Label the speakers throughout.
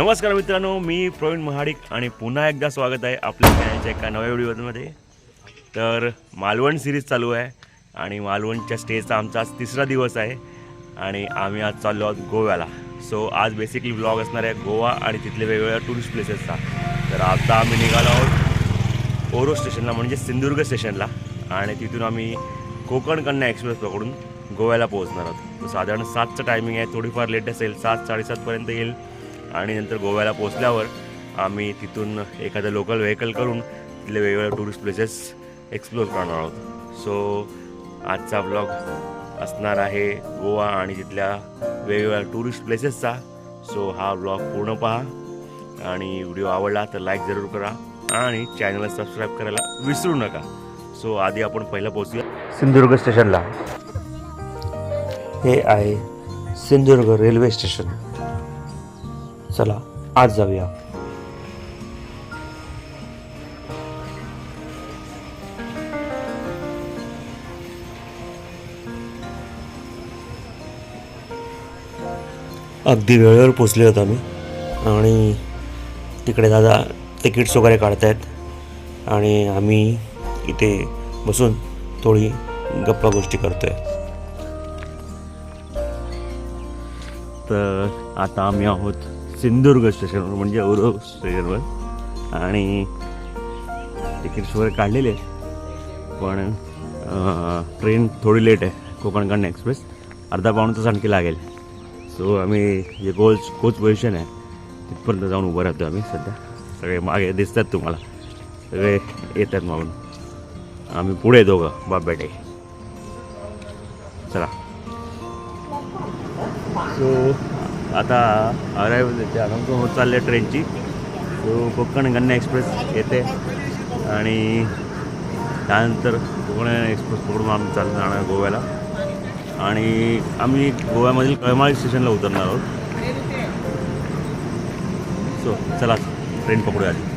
Speaker 1: नमस्कार मित्रांनो मी प्रवीण महाडिक आणि पुन्हा एकदा स्वागत आहे आपल्या चॅनलच्या एका नव्या व्हिडिओमध्ये तर मालवण सिरीज चालू आहे आणि मालवणच्या स्टेचा आमचा आज तिसरा दिवस आहे आणि आम्ही आज चाललो आहोत गोव्याला. सो आज बेसिकली ब्लॉग असणार आहे गोवा आणि तिथले वेगवेगळ्या टुरिस्ट प्लेसेसचा तर आता आम्ही निघालो आहोत ओरो स्टेशनला म्हणजे सिंधुदुर्ग स्टेशनला आणि तिथून आम्ही कोकण कन्या एक्सप्रेस पकडून गोव्याला पोहोचणार आहोत. तर साधारण सातचं टायमिंग आहे थोडीफार लेट असेल सात साडेसातपर्यंत येईल. आणि नंतर गोव्याला पोचल्यावर आम्ही तिथून एखादं लोकल व्हेकल करून तिथले वेगवेगळ्या टुरिस्ट प्लेसेस एक्सप्लोर करणार आहोत. सो आजचा ब्लॉग असणार आहे गोवा आणि तिथल्या वेगवेगळ्या टुरिस्ट प्लेसेसचा सो हा ब्लॉग पूर्ण पहा. आणि व्हिडिओ आवडला तर लाईक जरूर करा. आणि चॅनलला सबस्क्राईब करायला विसरू नका. सो आधी आपण पहिलं पोहोचूया. सिंधुदुर्ग स्टेशनला हे आहे सिंधुदुर्ग रेल्वे स्टेशन चला आज जाऊया. अगदी वेळेवर पोचले होतो आम्ही. आणि तिकडे दादा तिकीट्स वगैरे काढतायत. आणि आम्ही इथे बसून थोडी गप्पा गोष्टी करतोय. तर आता आम्ही आहोत सिंधुदुर्ग स्टेशनवर म्हणजे औरव स्टेशनवर आणि तिकीट्स वगैरे काढलेले पण ट्रेन थोडी लेट आहे कोकणकडनं एक्सप्रेस. अर्धा पाऊण तास आणखी लागेल. सो आम्ही जे कोच कोच पोझिशन आहे तिथपर्यंत जाऊन उभं राहतो आम्ही सध्या. सगळे मागे दिसतात तुम्हाला. सगळे येतात मागून. आम्ही पुढे दोघं बाप बेटे चला. सो आता अरायवल आरंभ अनंत होत चालले ट्रेनची सो कोकण कन्या एक्सप्रेस येते. आणि त्यानंतर कोकण एक्सप्रेस पकडून आम्ही चालत जाणार गोव्याला. आणि आम्ही गोव्यामधील कळमाळी स्टेशनला उतरणार आहोत. सो चला ट्रेन पकडूया आधी.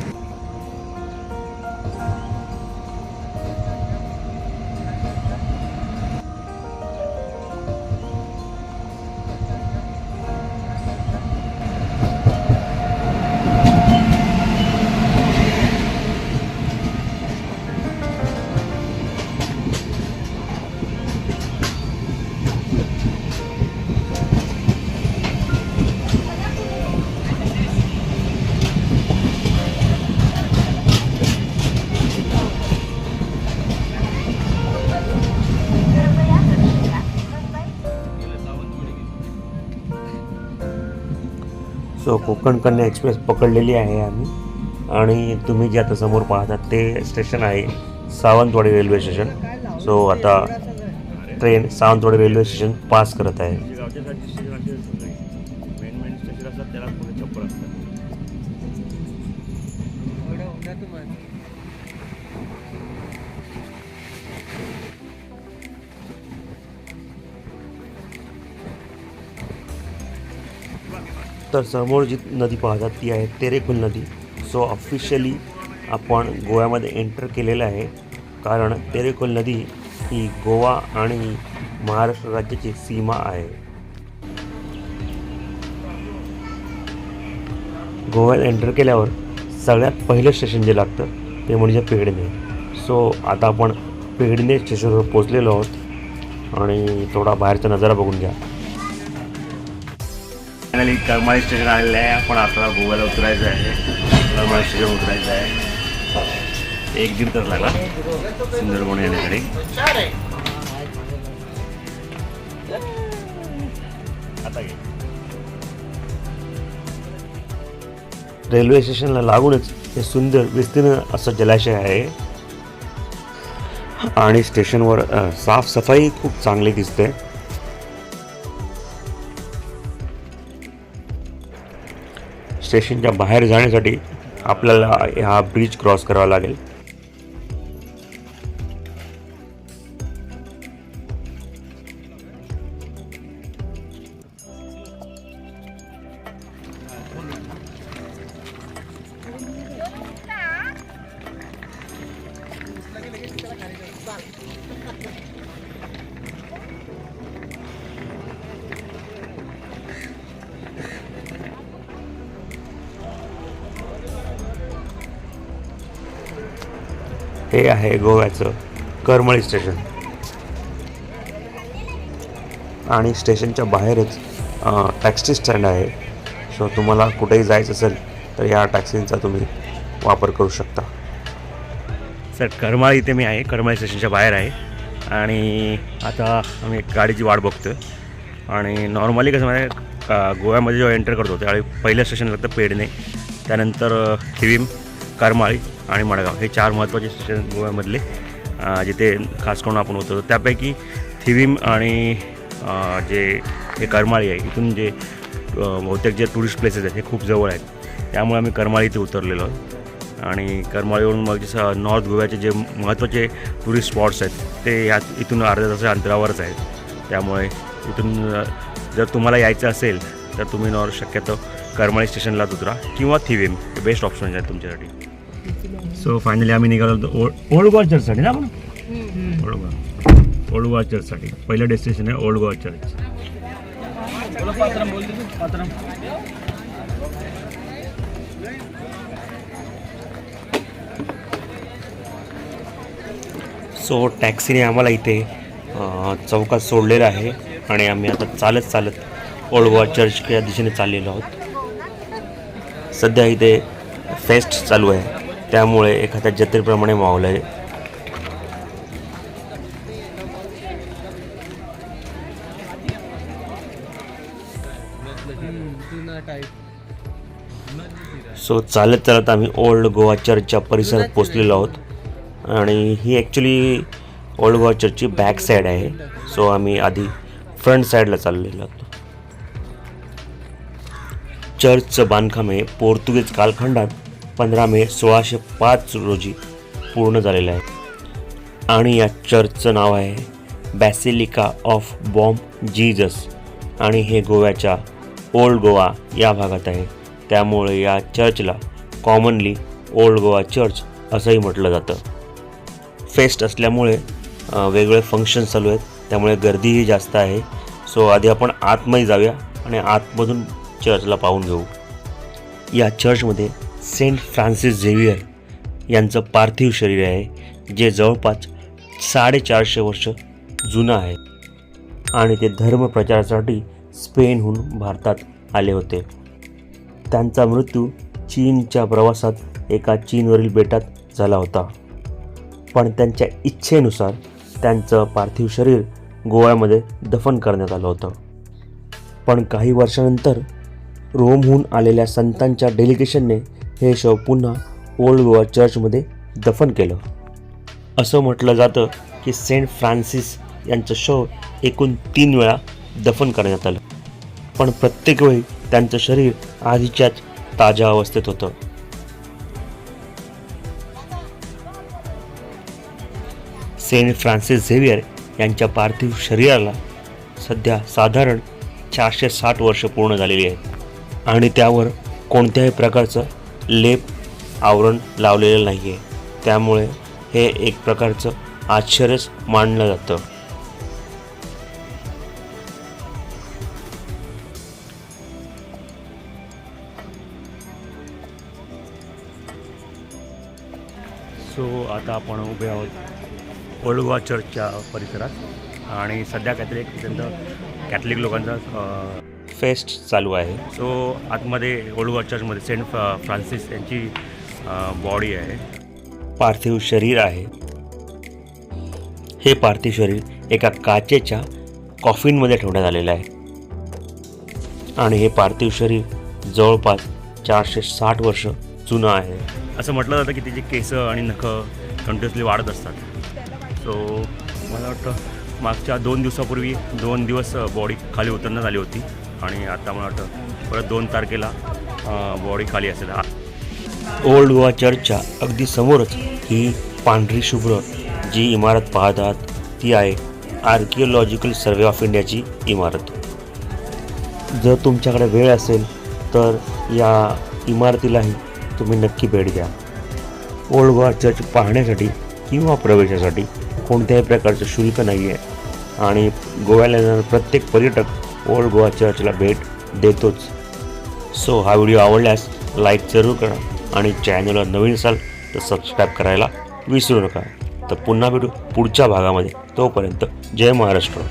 Speaker 1: सो कोकण कन्या एक्सप्रेस पकडलेली आहे आम्ही. आणि तुम्ही जे आता समोर पाहतात ते स्टेशन आहे सावंतवाडी रेल्वे स्टेशन. सो आता train Sawantwadi railway station pass करत आहे. तर समोर जी नदी पाहतात ती आहे तेरेकुल नदी. सो ऑफिशियली आपण गोव्यामध्ये एंटर केलेलं आहे. कारण तेरेकुल नदी ही गोवा आणि महाराष्ट्र राज्याची सीमा आहे. गोव्यात एंटर केल्यावर सगळ्यात पहिलं स्टेशन जे लागतं ते म्हणजे पेडणे. सो आता आपण पेडणे स्टेशनवर पोचलेलो आहोत. आणि थोडा बाहेरचा नजारा बघून घ्या. फायनली करमाळी स्टेशन आलेलं आहे. आपण आता गोव्याला उतरायचं आहे. करमाळी स्टेशन उतरायचं आहे. एक दीड तास लागला. सुंदरबन येण्याकडे आता रेल्वे स्टेशनला लागूनच हे सुंदर विस्तीर्ण असं जलाशय आहे. आणि स्टेशनवर साफसफाई खूप चांगली दिसते. स्टेशनच्या बाहेर जाण्यासाठी आपल्याला हा ब्रिज क्रॉस करावा लागेल.
Speaker 2: हे आहे गोव्याचं करमळी स्टेशन. आणि स्टेशनच्या बाहेरच टॅक्सी स्टँड आहे. सो तुम्हाला कुठेही जायचं असेल तर या टॅक्सींचा तुम्ही वापर करू शकता. सर करमाळ इथे मी आहे. करमाळी स्टेशनच्या बाहेर आहे. आणि आता आम्ही एक गाडीची वाट बघतो आणि नॉर्मली कसं म्हणजे का गोव्यामध्ये जेव्हा एंटर करतो त्यावेळी पहिलं स्टेशन लागतं पेडणे त्यानंतर थिवीम करमाळी आणि मडगाव हे चार महत्त्वाचे स्टेशन गोव्यामधले जिथे खास करून आपण होतो. त्यापैकी थिविम आणि जे हे करमाळी आहे इथून जे बहुतेक जे टुरिस्ट प्लेसेस आहेत हे खूप जवळ आहेत. त्यामुळे आम्ही करमाळी इथे उतरलेलो आहोत. आणि करमाळीवरून मग जसं नॉर्थ गोव्याचे जे महत्त्वाचे टुरिस्ट स्पॉट्स आहेत ते ह्या इथून अर्ध्या तासाच्या अंतरावरच आहेत. त्यामुळे इथून जर तुम्हाला यायचं असेल तर तुम्ही नॉर शक्यतो करमाळी स्टेशनलाच उतरा किंवा थिवेम बेस्ट ऑप्शन आहेत तुमच्यासाठी. सो फायनली आम्ही निघालो होतो ओल्ड ओल्ड गोवा चर्चसाठी ना आपण? ओल्ड गोवा ओल्ड गोवा चर्चसाठी पहिलं डेस्टिनेशन आहे ओल्ड गोवा चर्च सो टॅक्सीने आम्हाला इथे चौकात सोडलेलं आहे आणि आम्ही आता चालत चालत ओल्ड गोवा चर्चच्या दिशेने चाललेलो आहोत. सध्या इथे फेस्ट चालू आहे. त्यामुळे एखाद्या जत्रेप्रमाणे मावलं आहे. सो चालत चालत आम्ही ओल्ड गोवा चर्चच्या परिसरात पोचलेलो आहोत. आणि ही ॲक्च्युली ओल्ड गोवा चर्चची बॅक साईड आहे. सो आम्ही आधी फ्रंट साईडला चाललेलो आहोत. चर्चचं बांधकाम हे पोर्तुगीज कालखंडात. पंधरा मे सोळाशे पाच रोजी पूर्ण झालेलं आहे. आणि या चर्चचं नाव आहे बॅसिलिका ऑफ बॉम्ब जीजस आणि हे गोव्याच्या ओल्ड गोवा या भागात आहे. त्यामुळे या चर्चला कॉमनली ओल्ड गोवा चर्च असंही म्हटलं जातं. फेस्ट असल्यामुळे वेगवेगळे फंक्शन चालू आहेत. त्यामुळे गर्दीही जास्त आहे. सो आधी आपण आतमध्ये जाऊया आणि आतमधून चर्चला पाहून घेऊ. या चर्चमध्ये सेंट फ्रान्सिस झेवियर यांचं पार्थिव शरीर आहे जे जवळपास साडेचारशे वर्ष जुनं आहे. आणि ते धर्म प्रचारासाठी स्पेनहून भारतात आले होते. त्यांचा मृत्यू चीनच्या प्रवासात एका चीनवरील बेटात झाला होता. पण त्यांच्या इच्छेनुसार त्यांचं पार्थिव शरीर गोव्यामध्ये दफन करण्यात आलं होतं. पण काही वर्षानंतर रोमहून आलेल्या संतांच्या डेलिगेशनने हे शव पुन्हा ओल्ड गोवा चर्चमध्ये दफन केलं. असं म्हटलं जातं की सेंट फ्रान्सिस यांचं शव एकूण तीन वेळा दफन करण्यात आलं. पण प्रत्येक वेळी त्यांचं शरीर आधीच्याच ताज्या अवस्थेत होतं. सेंट फ्रान्सिस झेवियर यांच्या पार्थिव शरीराला सध्या साधारण चारशे साठ वर्ष पूर्ण झालेली आहेत. आणि त्यावर कोणत्याही प्रकारचं लेप आवरण लावलेलं नाही आहे त्यामुळे हे एक प्रकारचं आश्चर्यच मानलं जातं. सो आता आपण उभे आहोत ओल्ड चर्चच्या परिसरात. आणि सध्या काहीतरी एक कॅथलिक लोकांचा फेस्ट चालू आहे. सो आतमध्ये ओल्ड गोवा चर्चमध्ये सेंट फ्रा फ्रान्सिस यांची बॉडी आहे. पार्थिव शरीर आहे. हे पार्थिव शरीर एका काचेच्या कॉफिनमध्ये ठेवण्यात आलेलं आहे. आणि हे पार्थिव शरीर जवळपास चारशे साठ वर्ष जुनं आहे. असं म्हटलं जातं की तिची केसं आणि नखं कंटिन्युअसली वाढत असतात. सो मला वाटतं मागच्या दोन दिवसापूर्वी दोन दिवस बॉडी खाली उतरण्यात आली होती. आणि आता मला वाटतं परत दोन तारखेला बॉडी खाली असेल. ओल्ड गोवा चर्चच्या अगदी समोरच ही पांढरी शुभ्र जी इमारत पाहत आहात ती आहे आर्किओलॉजिकल सर्वे ऑफ इंडियाची इमारत. जर तुमच्याकडे वेळ असेल तर या इमारतीलाही तुम्ही नक्की भेट द्या. ओल्ड गोवा चर्च पाहण्यासाठी किंवा प्रवेशासाठी कोणत्याही प्रकारचं शुल्क नाही आहे आणि गोव्याला येणारा प्रत्येक पर्यटक ओल्ड गोवा चर्चला भेट देतोच. सो हा व्हिडिओ आवडल्यास लाईक जरूर करा आणि चॅनलला नवीन असाल तर सबस्क्राईब करायला विसरू नका. तर पुन्हा भेटू पुढच्या भागामध्ये. तोपर्यंत जय महाराष्ट्र.